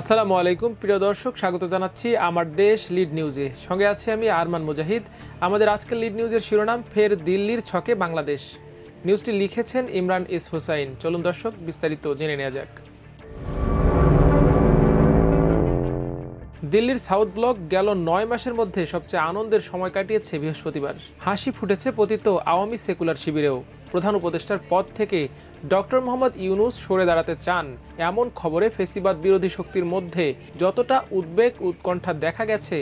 আসসালামু আলাইকুম। প্রিয় দর্শক, স্বাগত জানাচ্ছি আমার দেশ লিড নিউজে। সঙ্গে আছি আমি আরমান মুজাহিদ। আমাদের আজকের লিড নিউজের শিরোনাম, ফের দিল্লির ছকে বাংলাদেশ। নিউজটি লিখেছেন ইমরান ইস হোসাইন। চলুন দর্শক, বিস্তারিত জেনে নেওয়া যাক। দিল্লির সাউথ ব্লক গেল নয় মাসের মধ্যে সবচেয়ে আনন্দের সময় কাটিয়েছে বৃহস্পতিবার। হাসি ফুটেছে পতিত আওয়ামী সেকুলার শিবিরেও। প্রধান উপদেষ্টার পদ থেকে ডক্টর মোহাম্মদ ইউনুস সরে দাঁড়াতে চান। এমন খবরে ফেসিবাদ বিরোধী শক্তির মধ্যে যতটা উদ্বেগ উৎকণ্ঠা দেখা গেছে,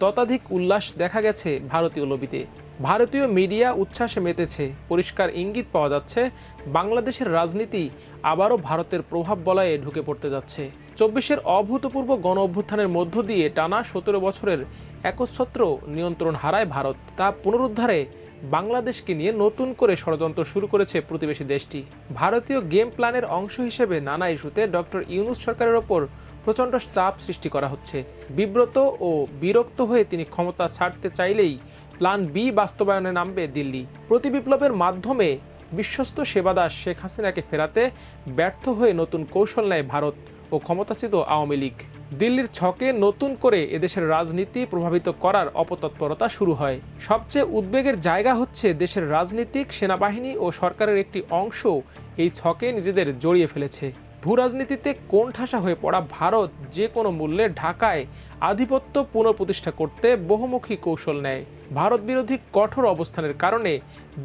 ততাধিক উল্লাস দেখা গেছে ভারতীয় লবিতে। ভারতীয় মিডিয়া উচ্ছ্বাসে মেতেছে। পরিষ্কার ইঙ্গিত পাওয়া যাচ্ছে, বাংলাদেশের রাজনীতি আবারও ভারতের প্রভাব বলয়ে ঢুকে পড়তে যাচ্ছে। চব্বিশের অভূতপূর্ব গণ অভ্যুত্থানের মধ্য দিয়ে টানা সতেরো বছরের একচ্ছত্র নিয়ন্ত্রণ হারায় ভারত। তা পুনরুদ্ধারে বাংলাদেশকে নিয়ে নতুন করে ষড়যন্ত্র শুরু করেছে প্রতিবেশী দেশটি। ভারতীয় গেম প্ল্যানের অংশ হিসেবে নানা ইস্যুতে ডক্টর ইউনুস সরকারের ওপর প্রচণ্ড চাপ সৃষ্টি করা হচ্ছে। বিব্রত ও বিরক্ত হয়ে তিনি ক্ষমতা ছাড়তে চাইলেই প্ল্যান বি বাস্তবায়নে নামবে দিল্লি। প্রতি বিপ্লবের মাধ্যমে বিশ্বস্ত সেবাদাস শেখ হাসিনাকে ফেরাতে ব্যর্থ হয়ে নতুন কৌশল নেয় ভারত ও ক্ষমতাচ্যুত আওয়ামী লীগ। দিল্লির ছকে নতুন করে এদেশের রাজনীতি প্রভাবিত করার অপতৎপরতা শুরু হয়। সবচেয়ে উদ্বেগের জায়গা হচ্ছে দেশের রাজনীতিক, সেনাবাহিনী ও সরকারের একটি অংশ এই ছকে নিজেদের জড়িয়ে ফেলেছে। ভূ রাজনীতিতে কোণঠাসা হয়ে পড়া ভারত যে কোনো মূল্যে ঢাকায় আধিপত্য পুনঃপ্রতিষ্ঠা করতে বহুমুখী কৌশল নেয়। ভারত বিরোধী কঠোর অবস্থানের কারণে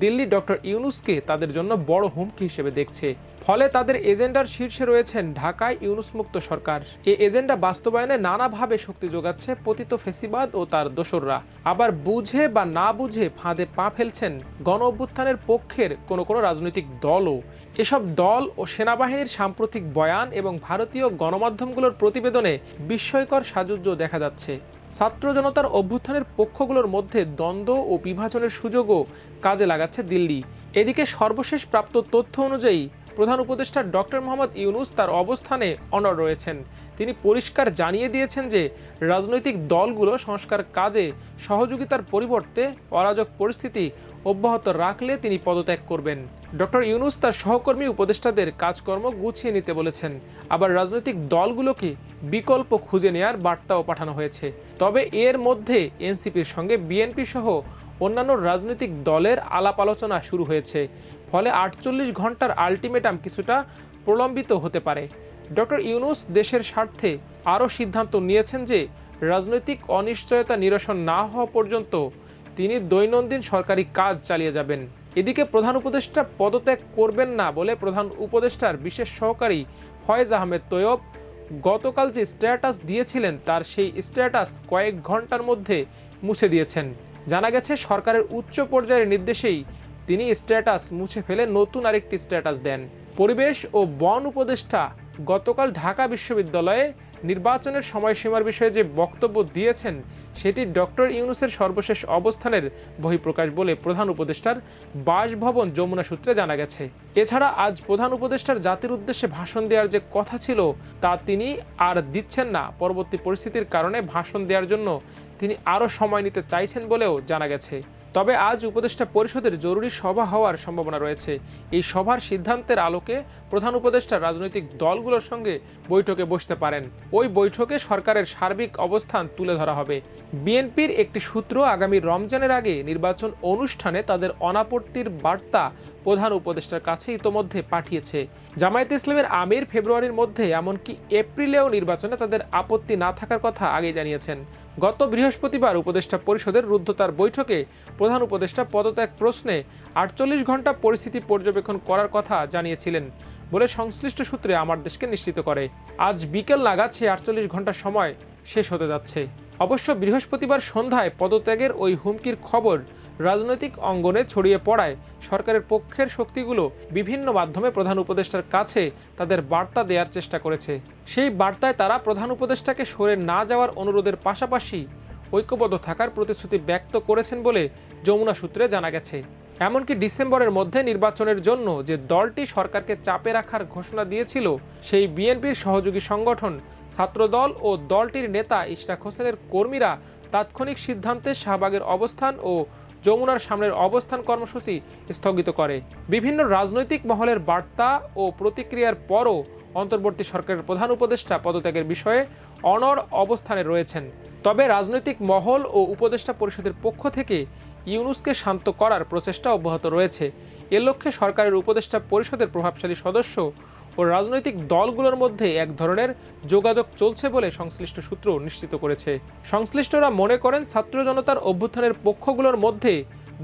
দিল্লি ডক্টর ইউনুসকে তাদের জন্য বড় হুমকি হিসেবে দেখছে। ফলে তাদের এজেন্ডার শীর্ষে রয়েছেন ঢাকায় ইউনুস মুক্ত সরকার। এই এজেন্ডা বাস্তবায়নে নানাভাবে শক্তি যোগাচ্ছে পতিত ফেসিবাদ ও তার দোসররা। আবার বুঝে বা না বুঝে ফাঁদে পা ফেলছেন গণ অভ্যুত্থানের পক্ষের কোনো কোনো রাজনৈতিক দলও। এসব দল ও সেনাবাহিনীর সাম্প্রতিক বয়ান এবং ভারতীয় গণমাধ্যমগুলোর প্রতিবেদনে বিস্ময়কর সাজুজ্য দেখা যাচ্ছে। ছাত্র জনতার অভ্যুত্থানের পক্ষগুলোর মধ্যে দ্বন্দ্ব ও বিভাজনের সুযোগও কাজে লাগাচ্ছে দিল্লি। এদিকে সর্বশেষ প্রাপ্ত তথ্য অনুযায়ী প্রধান উপদেষ্টা ডক্টর মোহাম্মদ ইউনুস তার অবস্থানে অনড় রয়েছেন। তিনি পরিষ্কার জানিয়ে দিয়েছেন যে, রাজনৈতিক দলগুলো সংস্কার কাজে সহযোগিতার পরিবর্তে অরাজক পরিস্থিতি অব্যাহত রাখলে তিনি পদত্যাগ করবেন। ডক্টর ইউনুস তার সহকর্মী উপদেষ্টাদের কাজকর্ম গুছিয়ে নিতে বলেছেন। আবার রাজনৈতিক দলগুলোকে বিকল্প খুঁজে নেয়ার বার্তাও পাঠানো হয়েছে। তবে এর মধ্যে এনসিপির সঙ্গে বিএনপি সহ অন্যান্য রাজনৈতিক দলের আলাপ আলোচনা শুরু হয়েছে। ফলে আটচল্লিশ ঘণ্টার আলটিমেটাম কিছুটা প্রলম্বিত হতে পারে। ডক্টর ইউনুস দেশের স্বার্থে আরও সিদ্ধান্ত নিয়েছেন যে রাজনৈতিক অনিশ্চয়তা নিরসন না হওয়া পর্যন্ত তিনি দৈনন্দিন সরকারি কাজ চালিয়ে যাবেন। এদিকে প্রধান উপদেষ্টা পদত্যাগ করবেন না বলে প্রধান উপদেষ্টার বিশেষ সহকারী ফয়েজ আহমেদ তৈয়ব গতকাল যে স্ট্যাটাস দিয়েছিলেন তার সেই স্ট্যাটাস কয়েক ঘণ্টার মধ্যে মুছে দিয়েছেন। জানা গেছে, সরকারের উচ্চ পর্যায়ের নির্দেশেই তিনি স্ট্যাটাস মুছে ফেলে নতুন আরেকটি স্ট্যাটাস দেন। পরিবেশ ও বন উপদেষ্টা গতকাল ঢাকা বিশ্ববিদ্যালয়ে নির্বাচনের সময়সীমার বিষয়ে যে বক্তব্য দিয়েছেন, সেটি ডক্টর ইউনুসের সর্বশেষ অবস্থানের বহিঃপ্রকাশ বলে প্রধান উপদেষ্টার বাসভবন যমুনা সূত্রে জানা গেছে। এছাড়া আজ প্রধান উপদেষ্টার জাতির উদ্দেশ্যে ভাষণ দেওয়ার যে কথা ছিল, তা তিনি আর দিচ্ছেন না। পরবর্তী পরিস্থিতির কারণে ভাষণ দেওয়ার জন্য তিনি আরও সময় নিতে চাইছেন বলেও জানা গেছে। তবে আজ উপদেষ্টা পরিষদের জরুরি সভা হওয়ার সম্ভাবনা রয়েছে। এই সভার সিদ্ধান্তের আলোকে প্রধান উপদেষ্টা রাজনৈতিক দলগুলোর সঙ্গে বৈঠকে বসতে পারেন। ওই বৈঠকে সরকারের সার্বিক অবস্থান তুলে ধরা হবে। বিএনপির একটি সূত্র আগামী রমজানের আগে নির্বাচন অনুষ্ঠানে তাদের অনাপত্তির বার্তা প্রধান উপদেষ্টার কাছে ইতোমধ্যে পাঠিয়েছে। জামায়াত ইসলামের আমির ফেব্রুয়ারির মধ্যে, এমনকি এপ্রিলেও নির্বাচনে তাদের আপত্তি না থাকার কথা আগে জানিয়েছেন। গত বৃহস্পতিবার উপদেষ্টা পরিষদের রুদ্ধতার বৈঠকে প্রধান উপদেষ্টা পদত্যাগ প্রশ্নে আটচল্লিশ ঘণ্টা পরিস্থিতি পর্যবেক্ষণ করার কথা জানিয়েছিলেন বলে সংশ্লিষ্ট সূত্রে আমার দেশকে নিশ্চিত করে। আজ বিকেল নাগাদ সে আটচল্লিশ ঘণ্টা সময় শেষ হতে যাচ্ছে। অবশ্য বৃহস্পতিবার সন্ধ্যায় পদত্যাগের ওই হুমকির খবর রাজনৈতিক অঙ্গনে ছড়িয়ে পড়ায় সরকারের পক্ষের শক্তিগুলো বিভিন্ন মাধ্যমে প্রধান উপদেষ্টার কাছে তাদের বার্তা দেওয়ার চেষ্টা করেছে। সেই বার্তায় তারা প্রধান উপদেষ্টাকে সরে না যাওয়ার অনুরোধের পাশাপাশি ঐক্যবদ্ধ থাকার প্রতিশ্রুতি ব্যক্ত করেছেন বলে যমুনা সূত্রে জানা গেছে। এমনকি ডিসেম্বরের মধ্যে নির্বাচনের জন্য যে দলটি সরকারকে চাপে রাখার ঘোষণা দিয়েছিল, সেই বিএনপির সহযোগী সংগঠন, ছাত্রদল ও দলটির নেতা ইশরাক হোসেনের কর্মীরা তাৎক্ষণিক সিদ্ধান্তে শাহবাগের অবস্থান ও যমুনার সামনের অবস্থান কর্মসূচি স্থগিত করে। বিভিন্ন রাজনৈতিক মহলের বার্তা ও প্রতিক্রিয়ার পরও অন্তর্বর্তী সরকারের প্রধান উপদেষ্টা পদত্যাগের বিষয়ে অনর অবস্থানে রয়েছেন। তবে রাজনৈতিক মহল ও উপদেষ্টা পরিষদের পক্ষ থেকে ইউনুসকে শান্ত করার প্রচেষ্টা অব্যাহত রয়েছে। এ লক্ষ্যে সরকারের উপদেষ্টা পরিষদের প্রভাবশালী সদস্য ও রাজনৈতিক দলগুলোর মধ্যে এক ধরনের যোগাযোগ চলছে বলে সংশ্লিষ্ট সূত্র নিশ্চিত করেছে। সংশ্লিষ্টরা মনে করেন ছাত্র জনতার অভ্যুত্থানের পক্ষগুলোর মধ্যে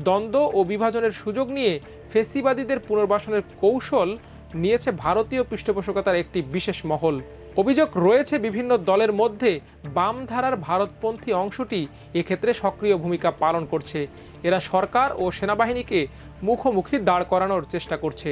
দ্বন্দ্ব ও বিভাজনের সুযোগ নিয়ে ফেসিবাদীদের পুনর্বাসনের কৌশল নিয়েছে ভারতীয় পৃষ্ঠপোষকতার একটি বিশেষ মহল। অভিযোগ রয়েছে বিভিন্ন দলের মধ্যে বাম ধারার ভারতপন্থী অংশটি এক্ষেত্রে সক্রিয় ভূমিকা পালন করছে। এরা সরকার ও সেনাবাহিনীকে মুখোমুখি দাঁড় করানোর চেষ্টা করছে।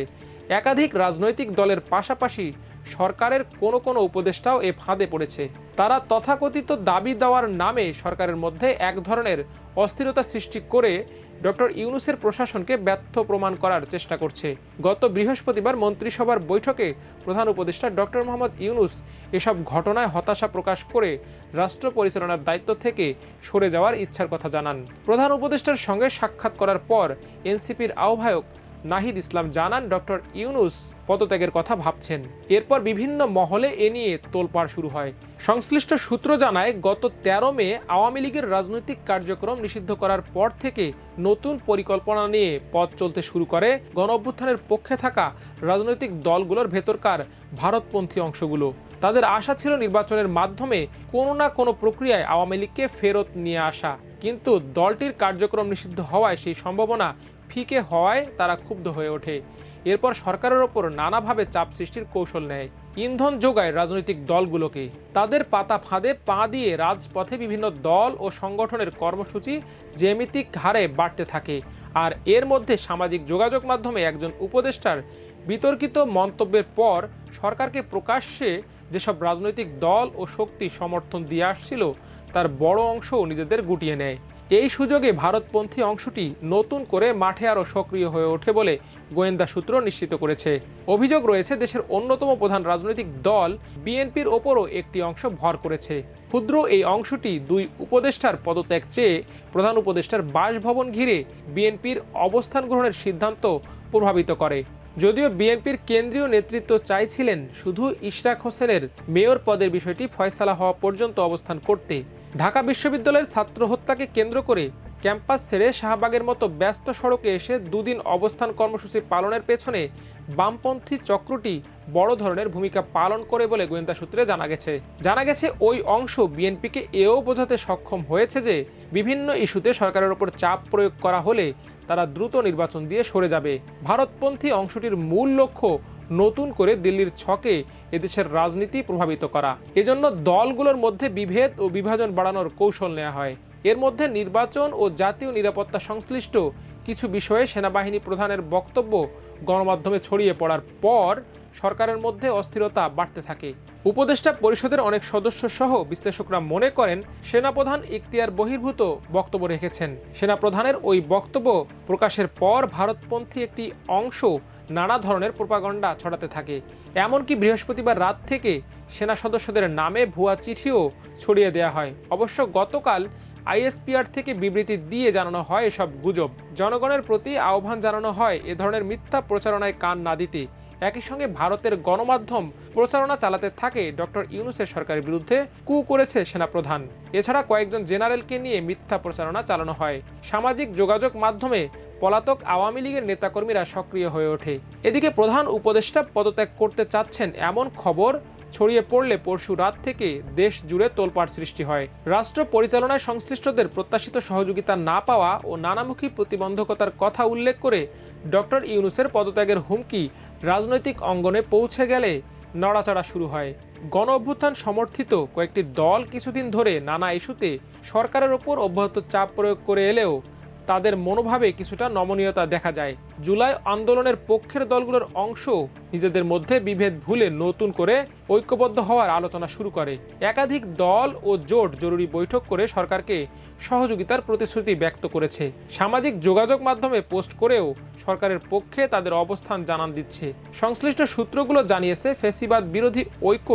একাধিক রাজনৈতিক দলের পাশাপাশি সরকারের কোনো কোনো উপদেষ্টাও এ ফাঁদে পড়েছে। তারা তথাকথিত দাবি দেওয়ার নামে সরকারের মধ্যে এক ধরনের অস্থিরতা সৃষ্টি করে ডক্টর ইউনুসের প্রশাসনকে ব্যর্থ প্রমাণ করার চেষ্টা করছে। গত বৃহস্পতিবার মন্ত্রিসভার বৈঠকে প্রধান উপদেষ্টা ডক্টর মোহাম্মদ ইউনুস এসব ঘটনায় হতাশা প্রকাশ করে রাষ্ট্র পরিচালনার দায়িত্ব থেকে সরে যাওয়ার ইচ্ছার কথা জানান। প্রধান উপদেষ্টার সঙ্গে সাক্ষাৎ করার পর এনসিপির আহ্বায়ক নাহিদ ইসলাম জানান, ডক্টর ইউনুস পদত্যাগের কথা ভাবছেন। এরপর বিভিন্ন মহলে এ নিয়ে তোলপাড় শুরু হয়। সংশ্লিষ্ট সূত্র জানায়, গত তেরো মে আওয়ামী লীগের রাজনৈতিক কার্যক্রম নিষিদ্ধ করার পর থেকে নতুন পরিকল্পনা নিয়ে পথ চলতে শুরু করে। গণ অভ্যুত্থানের পক্ষে থাকা রাজনৈতিক দলগুলোর ভেতরকার ভারতপন্থী অংশগুলো। তাদের আশা ছিল নির্বাচনের মাধ্যমে কোনো না কোনো প্রক্রিয়ায় আওয়ামী লীগকে ফেরত নিয়ে আসা। কিন্তু দলটির কার্যক্রম নিষিদ্ধ হওয়ায় সেই সম্ভাবনা ফিকে হওয়ায় তারা ক্ষুব্ধ হয়ে ওঠে। এরপর সরকারের ওপর নানাভাবে চাপ সৃষ্টির কৌশল নেয়। ইন্ধন যোগায় রাজনৈতিক দলগুলোকে। তাদের পাতা ফাঁদে পা দিয়ে রাজপথে বিভিন্ন দল ও সংগঠনের কর্মসূচি জ্যামিতিক হারে বাড়তে থাকে। আর এর মধ্যে সামাজিক যোগাযোগ মাধ্যমে একজন উপদেষ্টার বিতর্কিত মন্তব্যের পর সরকারকে প্রকাশ্যে যেসব রাজনৈতিক দল ও শক্তি সমর্থন দিয়ে আসছিল, তার বড় অংশও নিজেদের গুটিয়ে নেয়। এই সুযোগে ভারতপন্থী অংশটি নতুন করে মাঠে আরও সক্রিয় হয়ে ওঠে বলে গোয়েন্দা সূত্র নিশ্চিত করেছে। অভিযোগ রয়েছে, দেশের অন্যতম প্রধান রাজনৈতিক দল বিএনপির ওপরও একটি অংশ ভর করেছে। ক্ষুদ্র এই অংশটি দুই উপদেষ্টার পদত্যাগ চেয়ে প্রধান উপদেষ্টার বাসভবন ঘিরে বিএনপির অবস্থান গ্রহণের সিদ্ধান্ত প্রভাবিত করে। যদিও বিএনপির কেন্দ্রীয় নেতৃত্ব চাইছিলেন শুধু ইশরাক হোসেনের মেয়র পদের বিষয়টি ফয়সালা হওয়া পর্যন্ত অবস্থান করতে ঢাকা বিশ্ববিদ্যালয়ের ছাত্র হত্যাকে কেন্দ্র করে ক্যাম্পাস ছেড়ে শাহবাগের মতো ব্যস্ত সড়কে এসে দুদিন অবস্থান কর্মসূচি পালনের পেছনে বামপন্থী চক্রটি বড় ধরনের ভূমিকা পালন করে বলে গোয়েন্দা সূত্রে জানা গেছে। জানা গেছে, ওই অংশ বিএনপিকে এও বোঝাতে সক্ষম হয়েছে যে, বিভিন্ন ইস্যুতে সরকারের ওপর চাপ প্রয়োগ করা হলে তারা দ্রুত নির্বাচন দিয়ে সরে যাবে। ভারতপন্থী অংশটির মূল লক্ষ্য নতুন করে দিল্লির ছকে এদেশের রাজনীতি প্রভাবিত করা। এজন্য দলগুলোর মধ্যে বিভেদ ও বিভাজন বাড়ানোর কৌশল নেওয়া হয়। এর মধ্যে নির্বাচন ও জাতীয় নিরাপত্তা সংশ্লিষ্ট কিছু বিষয়ে সেনাবাহিনী প্রধানের বক্তব্য গণমাধ্যমে ছড়িয়ে পড়ার পর সরকারের মধ্যে অস্থিরতা বাড়তে থাকে। উপদেষ্টা পরিষদের অনেক সদস্য সহ বিশ্লেষকরা মনে করেন, সেনাপ্রধান ইখতিয়ার বহির্ভূত বক্তব্য রেখেছেন। সেনাপ্রধানের ওই বক্তব্য প্রকাশের পর ভারতপন্থী একটি অংশ নানা ধরনের প্রোপাগণ্ডা ছড়াতে থাকে। এমনকি বৃহস্পতিবার রাত থেকে সেনা সদস্যদের নামে ভুয়া চিঠিও ছড়িয়ে দেওয়া হয়। অবশ্য গতকাল আইএসপিআর থেকে বিবৃতি দিয়ে জানানো হয় এসব গুজব। জনগণের প্রতি আহ্বান জানানো হয় এ ধরনের মিথ্যা প্রচারণায় কান না দিতে। একই সঙ্গে ভারতের গণমাধ্যম প্রচারণা চালাতে থাকে ডক্টর ইউনুসের সরকারের বিরুদ্ধে, কু করেছে সেনাপ্রধান। এছাড়া কয়েকজন জেনারেলকে নিয়ে মিথ্যা প্রচারণা চালানো হয়। সামাজিক যোগাযোগ মাধ্যমে পলাতক আওয়ামী লীগের নেতাকর্মীরা সক্রিয় হয়ে ওঠে। এদিকে প্রধান উপদেষ্টা পদত্যাগ করতে চাচ্ছেন এমন খবর ছড়িয়ে পড়লে পরশু রাত থেকে দেশ জুড়ে তোলপাড় সৃষ্টি হয়। রাষ্ট্র পরিচালনায় সংশ্লিষ্টদের প্রত্যাশিত সহযোগিতা না পাওয়া ও নানামুখী প্রতিবন্ধকতার কথা উল্লেখ করে ডক্টর ইউনুসের পদত্যাগের হুমকি রাজনৈতিক অঙ্গনে পৌঁছে গেলে নড়াচড়া শুরু হয়। গণ অভ্যুত্থান সমর্থিত কয়েকটি দল কিছুদিন ধরে নানা ইস্যুতে সরকারের ওপর অব্যাহত চাপ প্রয়োগ করে এলেও তাদের মনোভাবে কিছুটা নমনীয়তা দেখা যায়। জুলাই আন্দোলনের পক্ষের দলগুলোর অংশ নিজেদের মধ্যে বিভেদ ভুলে নতুন করে ঐক্যবদ্ধ হওয়ার আলোচনা শুরু করে। একাধিক দল ও জোট জরুরি বৈঠক করে সরকারকে সহযোগিতার প্রতিশ্রুতি ব্যক্ত করেছে। সামাজিক যোগাযোগ মাধ্যমে পোস্ট করেও সরকারের পক্ষে তাদের অবস্থান জানান দিচ্ছে। সংশ্লিষ্ট সূত্রগুলো জানিয়েছে, ফেসিবাদ বিরোধী ঐক্য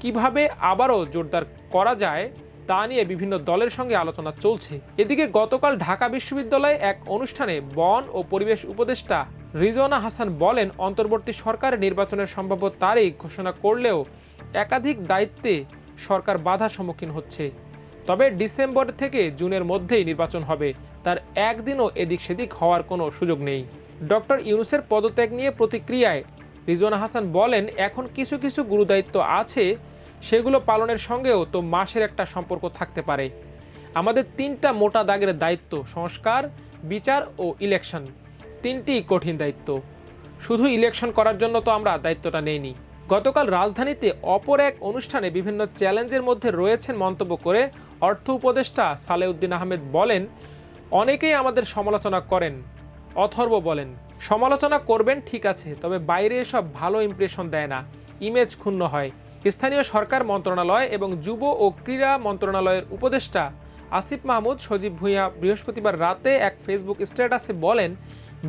কীভাবে আবারও জোরদার করা যায় তা নিয়ে বিভিন্ন দলের সঙ্গে আলোচনা চলছে। এদিকে গতকাল ঢাকা বিশ্ববিদ্যালয়ে এক অনুষ্ঠানে বন ও পরিবেশ উপদেষ্টা রিজওয়ানা হাসান বলেন, অন্তর্বর্তী সরকারের নির্বাচনের সম্ভাব্য তারিখ ঘোষণা করলেও একাধিক দায়িত্বে সরকার বাধার সম্মুখীন হচ্ছে। তবে ডিসেম্বর থেকে জুনের মধ্যেই নির্বাচন হবে। তার একদিনও এদিক সেদিক হওয়ার কোনো সুযোগ নেই। ডক্টর ইউনুসের পদত্যাগ নিয়ে প্রতিক্রিয়ায় রিজওয়ানা হাসান বলেন, এখন কিছু কিছু গুরুদায়িত্ব আছে সেগুলো পালনের সঙ্গেও তো মাসের একটা সম্পর্ক থাকতে পারে। আমাদের তিনটা মোটা দাগের দায়িত্ব সংস্কার, বিচার ও ইলেকশন তিনটি কঠিন দায়িত্ব। শুধু ইলেকশন করার জন্য তো আমরা দায়িত্বটা নেইনি। গতকাল রাজধানীতে অপর এক অনুষ্ঠানে বিভিন্ন চ্যালেঞ্জের মধ্যে রয়েছেন মন্তব্য করে অর্থ উপদেষ্টা সালেউদ্দিন আহমেদ বলেন, অনেকেই আমাদের সমালোচনা করেন। অথর্ব বলেন, সমালোচনা করবেন ঠিক আছে, তবে বাইরে এসব ভালো ইমপ্রেশন দেয় না। ইমেজ ক্ষুণ্ণ হয়। স্থানীয় সরকার মন্ত্রণালয় এবং যুব ও ক্রীড়া মন্ত্রণালয়ের উপদেষ্টা আসিফ মাহমুদ সজীব ভূঁইয়া বৃহস্পতিবার রাতে এক ফেসবুক স্ট্যাটাসে বলেন,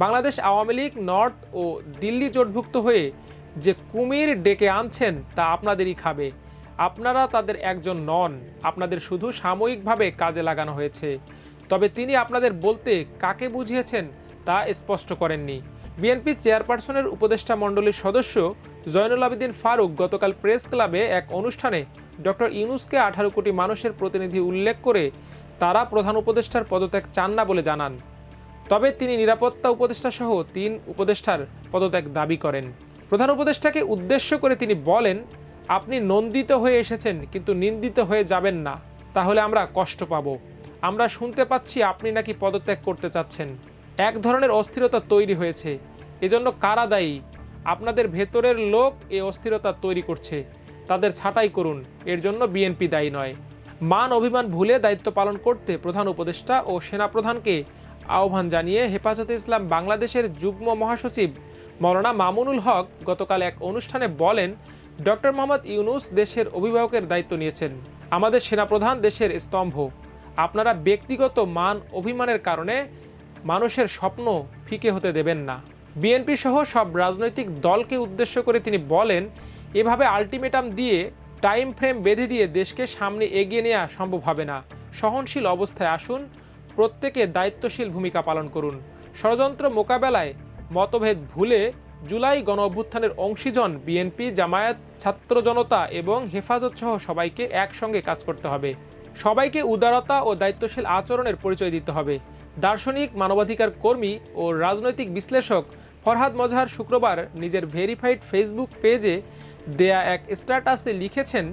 বাংলাদেশ আওয়ামী লীগ নর্থ ও দিল্লি জোটভুক্ত হয়ে যে কুমির ডেকে আনছেন তা আপনাদেরই খাবে। আপনারা তাদের একজন নন। আপনাদের শুধু সাময়িকভাবে কাজে লাগানো হয়েছে। তবে তিনি আপনাদের বলতে কাকে বুঝিয়েছেন তা স্পষ্ট করেননি। বিএনপি চেয়ারপারসনের উপদেষ্টা মণ্ডলীর সদস্য জয়নুল আবেদিন ফারুক গতকাল প্রেস ক্লাবে এক অনুষ্ঠানে ডক্টর ইউনুসকে আঠারো কোটি মানুষের প্রতিনিধি উল্লেখ করে তারা প্রধান উপদেষ্টার পদত্যাগ চান না বলে জানান। তবে তিনি নিরাপত্তা উপদেষ্টা সহ তিন উপদেষ্টার পদত্যাগ দাবি করেন। প্রধান উপদেষ্টাকে উদ্দেশ্য করে তিনি বলেন, আপনি নন্দিত হয়ে এসেছেন, কিন্তু নিন্দিত হয়ে যাবেন না। তাহলে আমরা কষ্ট পাবো। আমরা শুনতে পাচ্ছি আপনি নাকি পদত্যাগ করতে চাচ্ছেন। এক ধরনের অস্থিরতা তৈরি হয়েছে। এজন্য কারা দায়ী? আপনাদের ভেতরের লোক এই অস্থিরতা তৈরি করছে। তাদের ছাঁটাই করুন। এর জন্য বিএনপি দায়ী নয়। মান অভিমান ভুলে দায়িত্ব পালন করতে প্রধান উপদেষ্টা ও সেনাপ্রধানকে আহ্বান জানিয়ে হেফাজতে ইসলাম বাংলাদেশের যুগ্ম মহাসচিব মৌলানা মামুনুল হক গতকাল এক অনুষ্ঠানে বলেন, ডক্টর মোহাম্মদ ইউনুস দেশের অভিভাবকের দায়িত্ব নিয়েছেন। আমাদের সেনাপ্রধান দেশের স্তম্ভ। আপনারা ব্যক্তিগত মান অভিমানের কারণে মানুষের স্বপ্ন ফিকে হতে দেবেন না। বিএনপি সহ সব রাজনৈতিক দলকে উদ্দেশ্য করে তিনি বলেন, এভাবে আলটিমেটাম দিয়ে টাইম ফ্রেম বেঁধে দিয়ে দেশকে সামনে এগিয়ে নেওয়া সম্ভব হবে না। সহনশীল অবস্থায় আসুন, প্রত্যেকে দায়িত্বশীল ভূমিকা পালন করুন। ষড়যন্ত্র মোকাবেলায় মতভেদ ভুলে জুলাই গণ অভ্যুত্থানের অংশীজন বিএনপি, জামায়াত, ছাত্র জনতা এবং হেফাজত সহ সবাইকে একসঙ্গে কাজ করতে হবে। সবাইকে উদারতা ও দায়িত্বশীল আচরণের পরিচয় দিতে হবে। দার্শনিক, মানবাধিকার কর্মী ও রাজনৈতিক বিশ্লেষক ফরহাদ মজহার শুক্রবার নিজের ভেরিফাইড ফেসবুক পেজে দেয়া এক স্ট্যাটাসে লিখেছেন,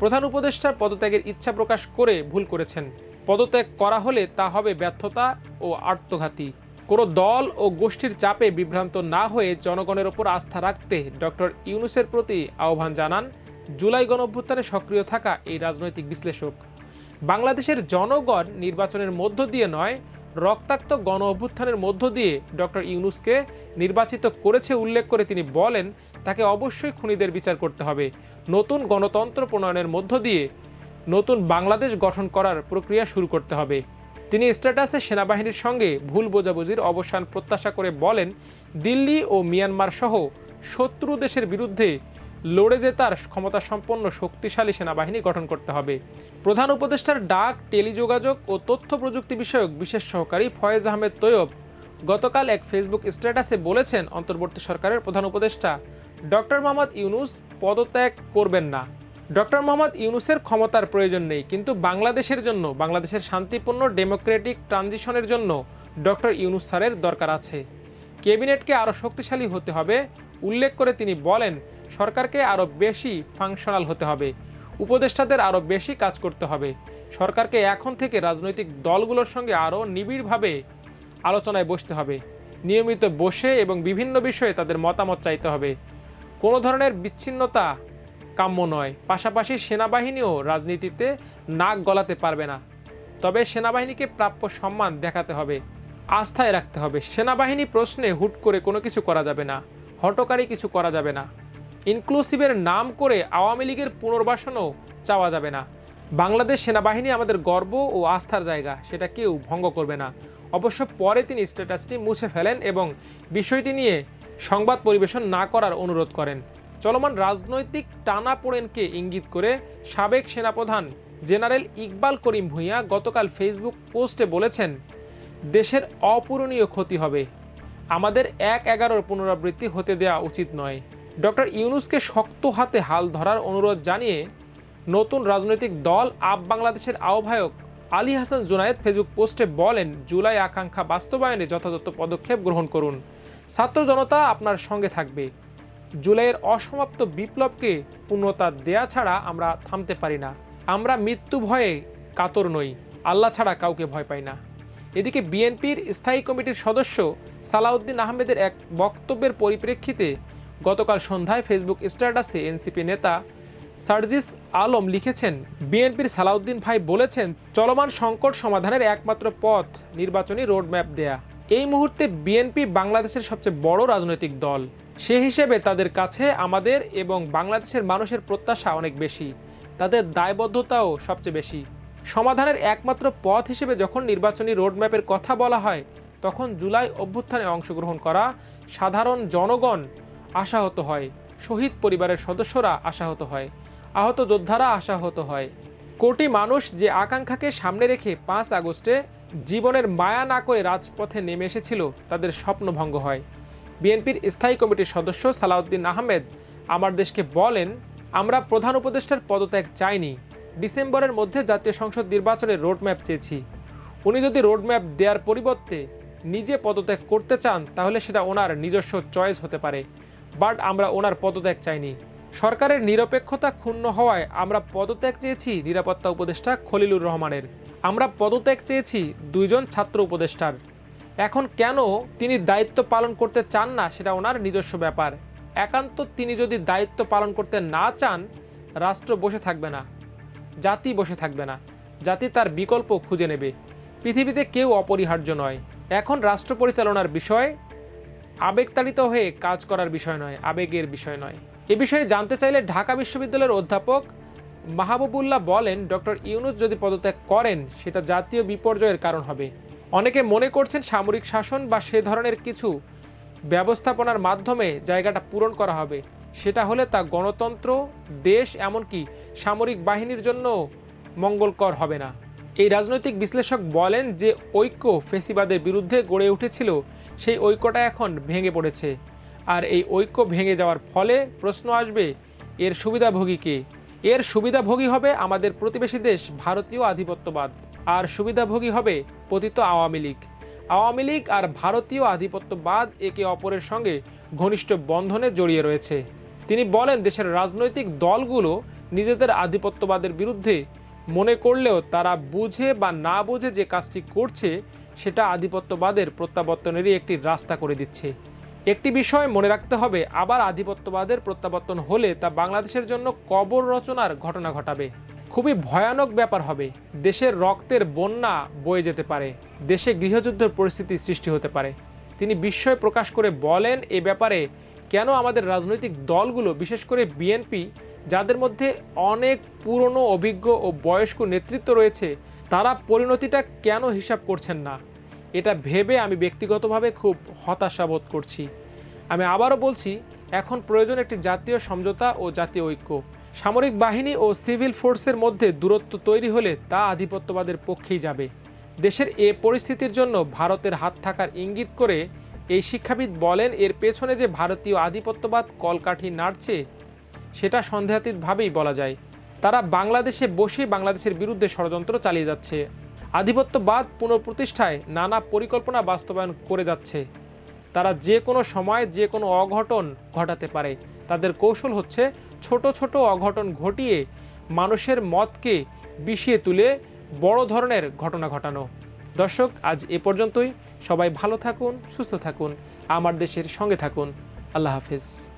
প্রধান উপদেষ্টার পদত্যাগের ইচ্ছা প্রকাশ করে ভুল করেছেন। পদত্যাগ করা হলে তা হবে ব্যর্থতা ও আত্মঘাতী। কোনো দল ও গোষ্ঠীর চাপে বিভ্রান্ত না হয়ে জনগণের ওপর আস্থা রাখতে ডক্টর ইউনুসের প্রতি আহ্বান জানান। জুলাই গণঅভ্যুত্থানে সক্রিয় থাকা এই রাজনৈতিক বিশ্লেষক। বাংলাদেশের জনগণ নির্বাচনের মধ্য দিয়ে নয় রক্তাক্ত গণ অভ্যুত্থানের মধ্য দিয়ে ডক্টর ইউনুসকে নির্বাচিত করেছে উল্লেখ করে তিনি বলেন, তাকে অবশ্যই খুনিদের বিচার করতে হবে। নতুন গণতন্ত্র প্রণয়নের মধ্য দিয়ে নতুন বাংলাদেশ গঠন করার প্রক্রিয়া শুরু করতে হবে। তিনি স্ট্যাটাসে সেনাবাহিনীর সঙ্গে ভুল বোঝাবুঝির অবসান প্রত্যাশা করে বলেন, দিল্লি ও মিয়ানমার সহ শত্রু দেশের বিরুদ্ধে লড়ে জেতার ক্ষমতা সম্পন্ন শক্তিশালী সেনাবাহিনী গঠন করতে হবে। প্রধান উপদেষ্টার ডাক, টেলিযোগাযোগ ও তথ্য প্রযুক্তি বিষয়ক বিশেষ সহকারী ফয়েজ আহমেদ তৈয়ব গতকাল এক ফেসবুক স্ট্যাটাসে বলেছেন, অন্তর্বর্তী সরকারের প্রধান উপদেষ্টা ডক্টর মোহাম্মদ ইউনুস পদত্যাগ করবেন না। ডক্টর মোহাম্মদ ইউনুসের ক্ষমতার প্রয়োজন নেই, কিন্তু বাংলাদেশের জন্য, বাংলাদেশের শান্তিপূর্ণ ডেমোক্রেটিক ট্রানজিশনের জন্য ডক্টর ইউনুস স্যারের দরকার আছে। ক্যাবিনেটকে আরও শক্তিশালী হতে হবে। উল্লেখ করে তিনি বলেন সরকারকে আরও বেশি ফাংশনাল হতে হবে। উপদেষ্টাদের আরও বেশি কাজ করতে হবে। সরকারকে এখন থেকে রাজনৈতিক দলগুলোর সঙ্গে আরও নিবিড়ভাবে আলোচনায় বসতে হবে। নিয়মিত বসে এবং বিভিন্ন বিষয়ে তাদের মতামত চাইতে হবে। কোনো ধরনের বিচ্ছিন্নতা কাম্য নয়। পাশাপাশি সেনাবাহিনীও রাজনীতিতে নাক গলাতে পারবে না। তবে সেনাবাহিনীকে প্রাপ্য সম্মান দেখাতে হবে। আস্থায় রাখতে হবে। সেনাবাহিনী প্রশ্নে হুট করে কোনো কিছু করা যাবে না। হটকারী কিছু করা যাবে না। ইনক্লুসিভের নাম করে আওয়ামী লীগের পুনর্বাসনও চাওয়া যাবে না। বাংলাদেশ সেনাবাহিনী আমাদের গর্ব ও আস্থার জায়গা, সেটা কেউ ভঙ্গ করবে না। অবশ্য পরে তিনি স্ট্যাটাসটি মুছে ফেলেন এবং বিষয়টি নিয়ে সংবাদ পরিবেশন না করার অনুরোধ করেন। চলমান রাজনৈতিক টানা টানাপোড়েনকে ইঙ্গিত করে সাবেক সেনাপ্রধান জেনারেল ইকবাল করিম ভূঁইয়া গতকাল ফেসবুক পোস্টে বলেছেন, দেশের অপূরণীয় ক্ষতি হবে। আমাদের এক এগারোর পুনরাবৃত্তি হতে দেওয়া উচিত নয়। ডক্টর ইউনুসকে শক্ত হাতে হাল ধরার অনুরোধ জানিয়ে নতুন রাজনৈতিক দল আপ বাংলাদেশের আহ্বায়ক আলী হাসান জুনায়েদ ফেসবুক পোস্টে বলেন, জুলাই আকাঙ্ক্ষা বাস্তবায়নে যথাযথ পদক্ষেপ গ্রহণ করুন। ছাত্র জনতা আপনার সঙ্গে থাকবে। জুলাইয়ের অসমাপ্ত বিপ্লবকে পূর্ণতা দেয়া ছাড়া আমরা থামতে পারি না। আমরা মৃত্যু ভয়ে কাতর নই। আল্লাহ ছাড়া কাউকে ভয় পাই না। এদিকে বিএনপির স্থায়ী কমিটির সদস্য সালাউদ্দিন আহমেদের এক বক্তব্যের পরিপ্রেক্ষিতে গতকাল সন্ধ্যায় ফেসবুক স্ট্যাটাসে এনসিপি নেতা সার্জিস আলম লিখেছেন, বিএনপির সালাউদ্দিন ভাই বলেছেন, চলমান সংকট সমাধানের একমাত্র পথ নির্বাচনী রোডম্যাপ দেয়া। এই মুহূর্তে বিএনপি বাংলাদেশের সবচেয়ে বড় রাজনৈতিক দল। সে হিসেবে তাদের কাছে আমাদের এবং বাংলাদেশের মানুষের প্রত্যাশা অনেক বেশি। তাদের দায়বদ্ধতাও সবচেয়ে বেশি। সমাধানের একমাত্র পথ হিসেবে যখন নির্বাচনী রোডম্যাপের কথা বলা হয়, তখন জুলাই অভ্যুত্থানে অংশগ্রহণ করা সাধারণ জনগণ আশাহত হয়। শহীদ পরিবারের সদস্যরা আশাহত হয়। আহত যোদ্ধারা আশাহত হয়। কোটি মানুষ যে আকাঙ্ক্ষাকে সামনে রেখে পাঁচ আগস্টে জীবনের মায়া না করে রাজপথে নেমে এসেছিল, তাদের স্বপ্নভঙ্গ হয়। বিএনপির স্থায়ী কমিটির সদস্য সালাউদ্দিন আহমেদ আমার দেশকে বলেন, আমরা প্রধান উপদেষ্টার পদত্যাগ চাইনি। ডিসেম্বরের মধ্যে জাতীয় সংসদ নির্বাচনের রোডম্যাপ চেয়েছি। উনি যদি রোডম্যাপ দেওয়ার পরিবর্তে নিজে পদত্যাগ করতে চান, তাহলে সেটা ওনার নিজস্ব চয়েস হতে পারে। বাট আমরা ওনার পদত্যাগ চাইনি। সরকারের নিরপেক্ষতা ক্ষুণ্ণ হওয়ায় আমরা পদত্যাগ চেয়েছি নিরাপত্তা উপদেষ্টা খলিলুর রহমানের। আমরা পদত্যাগ চেয়েছি দুইজন ছাত্র উপদেষ্টার। এখন কেন তিনি দায়িত্ব পালন করতে চান না সেটা ওনার নিজস্ব ব্যাপার। একান্ত তিনি যদি দায়িত্ব পালন করতে না চান, রাষ্ট্র বসে থাকবে না। জাতি বসে থাকবে না। জাতি তার বিকল্প খুঁজে নেবে। পৃথিবীতে কেউ অপরিহার্য নয়। এখন রাষ্ট্র পরিচালনার বিষয় আবেগতাড়িত হয়ে কাজ করার বিষয় নয়, আবেগের বিষয় নয়। এ বিষয়ে জানতে চাইলে ঢাকা বিশ্ববিদ্যালয়ের অধ্যাপক মাহবুবুল্লাহ বলেন, ডক্টর ইউনুস যদি পদত্যাগ করেন, সেটা জাতীয় বিপর্যয়ের কারণ হবে। অনেকে মনে করছেন সামরিক শাসন বা সে ধরনের কিছু ব্যবস্থাপনার মাধ্যমে জায়গাটা পূরণ করা হবে। সেটা হলে তা গণতন্ত্র, দেশ, এমনকি সামরিক বাহিনীর জন্য মঙ্গলকর হবে না। এই রাজনৈতিক বিশ্লেষক বলেন যে ঐক্য ফেসিবাদের বিরুদ্ধে গড়ে উঠেছিল সেই ঐক্যটা এখন ভেঙে পড়েছে। আর এই ঐক্য ভেঙে যাওয়ার ফলে প্রশ্ন আসবে, এর সুবিধাভোগী কে? এর সুবিধাভোগী হবে আমাদের প্রতিবেশী দেশ ভারতীয় আধিপত্যবাদ। আর সুবিধাভোগী হবে পতিত আওয়ামী লীগ। আওয়ামী লীগ আর ভারতীয় আধিপত্যবাদ একে অপরের সঙ্গে ঘনিষ্ঠ বন্ধনে জড়িয়ে রয়েছে। তিনি বলেন, দেশের রাজনৈতিক দলগুলো নিজেদের আধিপত্যবাদের বিরুদ্ধে মনে করলেও তারা বুঝে বা না বুঝে যে কাজটি করছে সেটা আধিপত্যবাদের প্রত্যাবর্তনেরই একটি রাস্তা করে দিচ্ছে। একটি বিষয় মনে রাখতে হবে, আবার আধিপত্যবাদের প্রত্যাবর্তন হলে তা বাংলাদেশের জন্য কবর রচনার ঘটনা ঘটাবে। খুবই ভয়ানক ব্যাপার হবে, দেশের রক্তের বন্যা বয়ে যেতে পারে, দেশে গৃহযুদ্ধের পরিস্থিতি সৃষ্টি হতে পারে। তিনি বিস্ময় প্রকাশ করে বলেন, এ ব্যাপারে কেন আমাদের রাজনৈতিক দলগুলো, বিশেষ করে বিএনপি, যাদের মধ্যে অনেক পুরনো, অভিজ্ঞ ও বয়স্ক নেতৃত্ব রয়েছে তারা পরিণতিটা কেন হিসাব করছেন না? এটা ভেবে আমি ব্যক্তিগতভাবে খুব হতাশা বোধ করছি। আমি আবারও বলছি, এখন প্রয়োজন একটি জাতীয় সমঝোতা ও জাতীয় ঐক্য। সামরিক বাহিনী ও সিভিল ফোর্সের মধ্যে দূরত্ব তৈরি হলে তা আধিপত্যবাদের পক্ষেই যাবে। দেশের এ পরিস্থিতির জন্য ভারতের হাত থাকার ইঙ্গিত করে এই শিক্ষাবিদ বলেন, এর পেছনে যে ভারতীয় আধিপত্যবাদ কলকাঠি নাড়ছে, সেটা সন্দেহাতীতভাবেই বলা যায়। তারা বাংলাদেশে বসে বাংলাদেশের বিরুদ্ধে ষড়যন্ত্র চালিয়ে যাচ্ছে। আধিপত্যবাদ পুনঃপ্রতিষ্ঠায় নানা পরিকল্পনা বাস্তবায়ন করে যাচ্ছে। তারা যে কোনো সময় যে কোনো অঘটন ঘটাতে পারে। তাদের কৌশল হচ্ছে ছোট ছোট অঘটন ঘটিয়ে মানুষের মতকে বিষিয়ে তুলে বড় ধরনের ঘটনা ঘটানো। দর্শক, আজ এ পর্যন্তই। সবাই ভালো থাকুন, সুস্থ থাকুন। আমার দেশের সঙ্গে থাকুন। আল্লাহ হাফেজ।